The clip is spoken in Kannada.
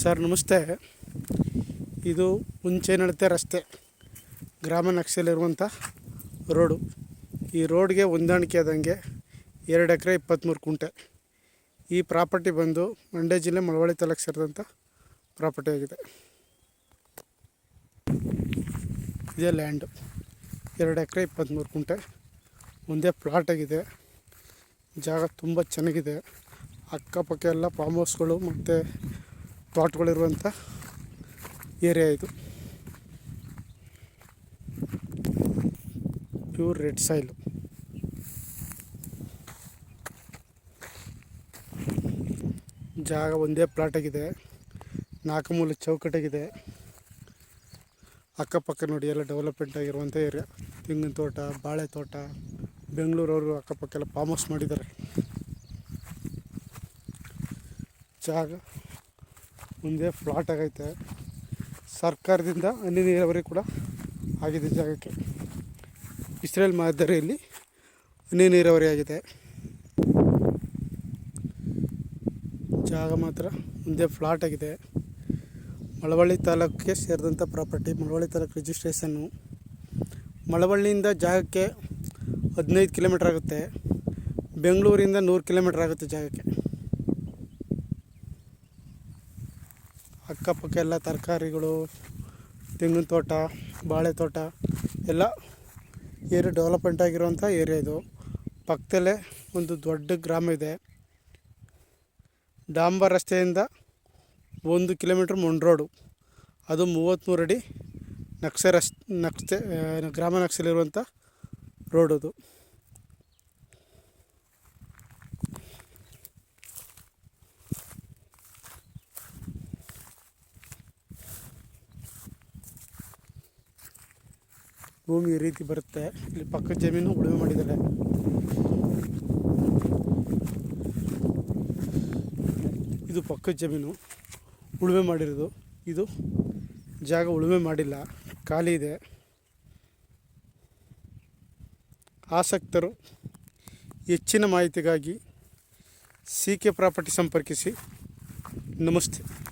ಸರ್, ನಮಸ್ತೆ. ಇದು ಮುಂಚೆ ನಡತೆ ರಸ್ತೆ, ಗ್ರಾಮ ನಕ್ಷೆಯಲ್ಲಿರುವಂಥ ರೋಡು. ಈ ರೋಡ್ಗೆ ಹೊಂದಾಣಿಕೆ ಆದಂಗೆ ಎರಡು ಎಕರೆ ಇಪ್ಪತ್ತ್ಮೂರು ಕುಂಟೆ. ಈ ಪ್ರಾಪರ್ಟಿ ಬಂದು ಮಂಡ್ಯ ಜಿಲ್ಲೆ ಮಳವಳ್ಳಿ ತಾಲೂಕು ಸೇರಿದಂಥ ಪ್ರಾಪರ್ಟಿ ಆಗಿದೆ. ಇದೇ ಲ್ಯಾಂಡು, ಎರಡು ಎಕರೆ ಇಪ್ಪತ್ತ್ಮೂರು ಕುಂಟೆ. ಒಂದೇ ಪ್ಲಾಟ್ ಆಗಿದೆ. ಜಾಗ ತುಂಬ ಚೆನ್ನಾಗಿದೆ. ಅಕ್ಕಪಕ್ಕ ಎಲ್ಲ ಫಾರ್ಮ್ ಹೌಸ್ಗಳು ಮತ್ತು ತೋಟಗಳಿರುವಂಥ ಏರಿಯಾ ಇದು. Pure red soil. ಜಾಗ ಒಂದೇ ಪ್ಲಾಟಾಗಿದೆ ನಾಲ್ಕು ಮೂಲ ಚೌಕಟ್ಟಾಗಿದೆ. ಅಕ್ಕಪಕ್ಕ ನೋಡಿ ಎಲ್ಲ ಡೆವಲಪ್ಮೆಂಟ್ ಆಗಿರುವಂಥ ಏರಿಯಾ. ತೆಂಗಿನ ತೋಟ, ಬಾಳೆ ತೋಟ, ಬೆಂಗಳೂರವರು ಅಕ್ಕಪಕ್ಕ ಎಲ್ಲ ಫಾರ್ಮ್ ಹೌಸ್ ಮಾಡಿದ್ದಾರೆ. ಜಾಗ ಮುಂದೆ ಫ್ಲಾಟ್ ಆಗೈತೆ. ಸರ್ಕಾರದಿಂದ ಹನಿ ನೀರಾವರಿ ಕೂಡ ಆಗಿದೆ ಜಾಗಕ್ಕೆ. ಇಸ್ರೇಲ್ ಮಾದರಿಯಲ್ಲಿ ಹನಿ ನೀರಾವರಿ ಆಗಿದೆ. ಜಾಗ ಮಾತ್ರ ಮುಂದೆ ಫ್ಲಾಟ್ ಆಗಿದೆ. ಮಳವಳ್ಳಿ ತಾಲೂಕಿಗೆ ಸೇರಿದಂಥ ಪ್ರಾಪರ್ಟಿ, ಮಳವಳ್ಳಿ ತಾಲೂಕು ರಿಜಿಸ್ಟ್ರೇಷನ್ನು ಮಳವಳ್ಳಿಯಿಂದ ಜಾಗಕ್ಕೆ ಹದಿನೈದು ಕಿಲೋಮೀಟ್ರ್ ಆಗುತ್ತೆ. ಬೆಂಗಳೂರಿಂದ ನೂರು ಕಿಲೋಮೀಟ್ರ್ ಆಗುತ್ತೆ ಜಾಗಕ್ಕೆ. ಅಕ್ಕಪಕ್ಕ ಎಲ್ಲ ತರಕಾರಿಗಳು, ತೆಂಗಿನ ತೋಟ, ಬಾಳೆ ತೋಟ, ಎಲ್ಲ ಏರಿಯಾ ಡೆವಲಪ್ಮೆಂಟ್ ಆಗಿರುವಂಥ ಏರಿಯಾ ಇದು. ಪಕ್ಕದಲ್ಲೇ ಒಂದು ದೊಡ್ಡ ಗ್ರಾಮ ಇದೆ. ಡಾಂಬರ್ ರಸ್ತೆಯಿಂದ ಒಂದು ಕಿಲೋಮೀಟ್ರ್ ಮೊಂಡ್ ರೋಡು. ಅದು ಮೂವತ್ತ್ಮೂರು ಅಡಿ ನಕ್ಷೆ ರಸ್ ನಕ್ಷೆ ಗ್ರಾಮ ನಕ್ಷೆಲಿರುವಂಥ ರೋಡ್ ಭೂಮಿ ಈ ರೀತಿ ಬರುತ್ತೆ. ಇಲ್ಲಿ ಪಕ್ಕದ ಜಮೀನು ಉಳುಮೆ ಮಾಡಿದ್ದಾರೆ. ಇದು ಪಕ್ಕದ ಜಮೀನು. ಉಳುಮೆ ಮಾಡಿರೋದು. ಇದು ಜಾಗ ಉಳುಮೆ ಮಾಡಿಲ್ಲ. ಖಾಲಿ ಇದೆ. ಆಸಕ್ತರು ಹೆಚ್ಚಿನ ಮಾಹಿತಿಗಾಗಿ ಸಿ ಕೆ ಪ್ರಾಪರ್ಟಿ ಸಂಪರ್ಕಿಸಿ. ನಮಸ್ತೆ.